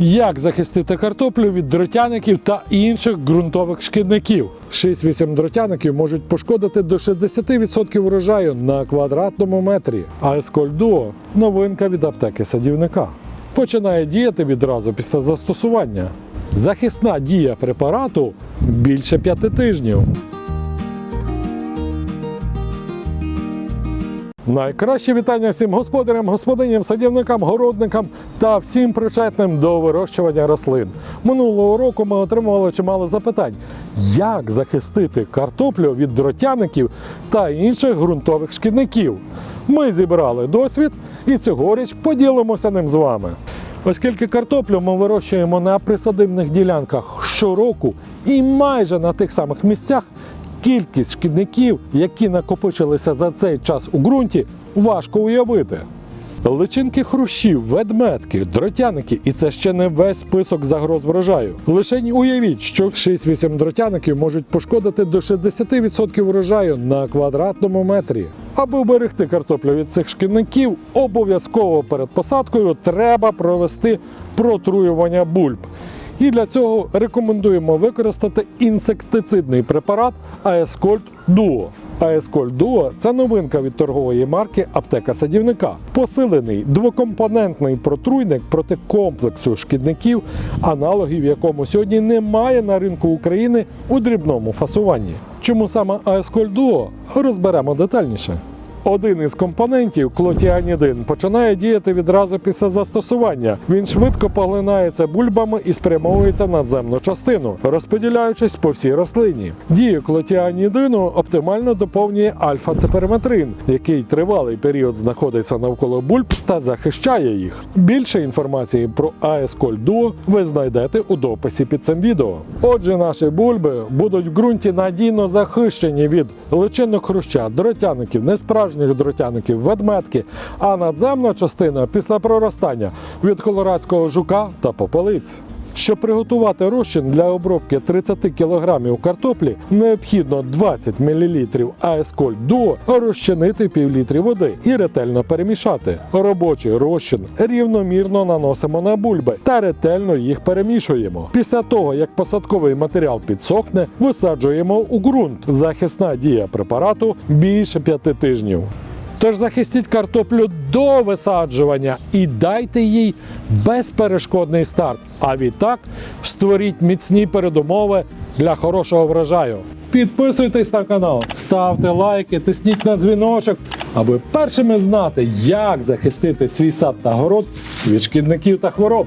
Як захистити картоплю від дротяників та інших ґрунтових шкідників? 6-8 дротяників можуть пошкодити до 60% урожаю на квадратному метрі. А Есколь Дуо – новинка від аптеки садівника. Починає діяти відразу після застосування. Захисна дія препарату більше 5 тижнів. Найкраще вітання всім господарям, господиням, садівникам, городникам та всім причетним до вирощування рослин. Минулого року ми отримували чимало запитань, як захистити картоплю від дротяників та інших ґрунтових шкідників. Ми зібрали досвід і цьогоріч поділимося ним з вами. Оскільки картоплю ми вирощуємо на присадибних ділянках щороку і майже на тих самих місцях, Кількість шкідників, які накопичилися за цей час у ґрунті, важко уявити. Личинки хрущів, ведметки, дротяники, і це ще не весь список загроз врожаю. Лишень уявіть, що 6-8 дротяників можуть пошкодити до 60% врожаю на квадратному метрі. Аби вберегти картоплю від цих шкідників, обов'язково перед посадкою треба провести протруювання бульб. І для цього рекомендуємо використати інсектицидний препарат Аескольд Duo. Аескольд Duo – це новинка від торгової марки Аптека садівника. Посилений двокомпонентний протруйник проти комплексу шкідників, аналогів якому сьогодні немає на ринку України у дрібному фасуванні. Чому саме Аескольд Duo розберемо детальніше. Один із компонентів клотіанідин починає діяти відразу після застосування. Він швидко поглинається бульбами і спрямовується в надземну частину, розподіляючись по всій рослині. Дію клотіанідину оптимально доповнює альфа-цеперметрин, який тривалий період знаходиться навколо бульб та захищає їх. Більше інформації про Аесколь Duo ви знайдете у дописі під цим відео. Отже, наші бульби будуть в ґрунті надійно захищені від личинок хруща, дротяників, несправжніх дротяників, ведметки, а надземна частина після проростання від колорадського жука та попелиць. Щоб приготувати розчин для обробки 30 кг картоплі, необхідно 20 мл Аесколь Дуо розчинити півлітрі води і ретельно перемішати. Робочий розчин рівномірно наносимо на бульби та ретельно їх перемішуємо. Після того, як посадковий матеріал підсохне, висаджуємо у ґрунт. Захисна дія препарату більше 5 тижнів. Тож захистіть картоплю до висаджування і дайте їй безперешкодний старт. А відтак створіть міцні передумови для хорошого врожаю. Підписуйтесь на канал, ставте лайки, тисніть на дзвіночок, аби першими знати, як захистити свій сад та город від шкідників та хвороб.